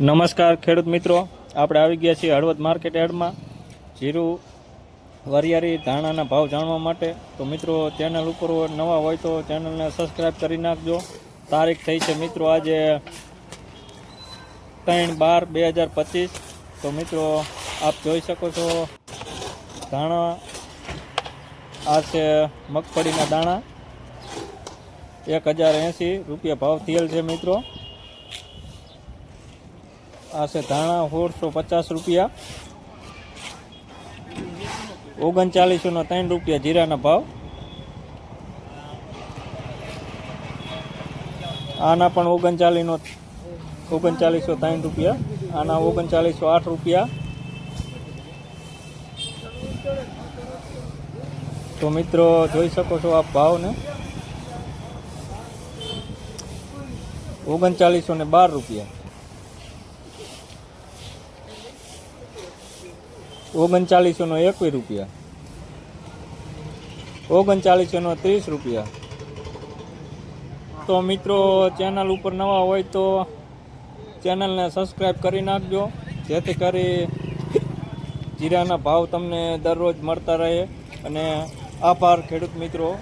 નમસ્કાર ખેડૂત મિત્રો. આપણે આવી ગયા છીએ હળવદ માર્કેટ યાર્ડમાં. જીરું, વરિયાળી, ધાણાના ભાવ જાણવા માટે. તો મિત્રો, ચેનલ ઉપર નવા હોય તો ચેનલને સબસ્ક્રાઈબ કરી નાખજો. તારીખ થઈ છે મિત્રો આજે ત્રણ બાર બે હજાર પચીસ. તો મિત્રો, આપ જોઈ શકો છો ધાણા. આ છે મગફળીના દાણા. એક હજાર એંસી રૂપિયા ભાવ થયેલ છે મિત્રો. આ છે ધાણા સોળસો પચાસ રૂપિયા. ઓગણચાલીસોનો ત્રણ રૂપિયા જીરાના ભાવ. આના પણ ઓગણચાલીસનો, ઓગણચાલીસો ત્રણ રૂપિયા. આના ઓગણચાલીસો આઠ રૂપિયા. તો મિત્રો જોઈ શકો છો આપ ભાવને. ઓગણચાલીસો ને બાર રૂપિયા. ઓગણચાલીસોનો એકવીસ રૂપિયા. ઓગણચાલીસોનો ત્રીસ રૂપિયા. તો મિત્રો, ચેનલ ઉપર નવા હોય તો ચેનલને સબસ્ક્રાઈબ કરી નાખજો. જેથી કરી જીરાના ભાવ તમને દરરોજ મળતા રહે. અને આભાર ખેડૂત મિત્રો.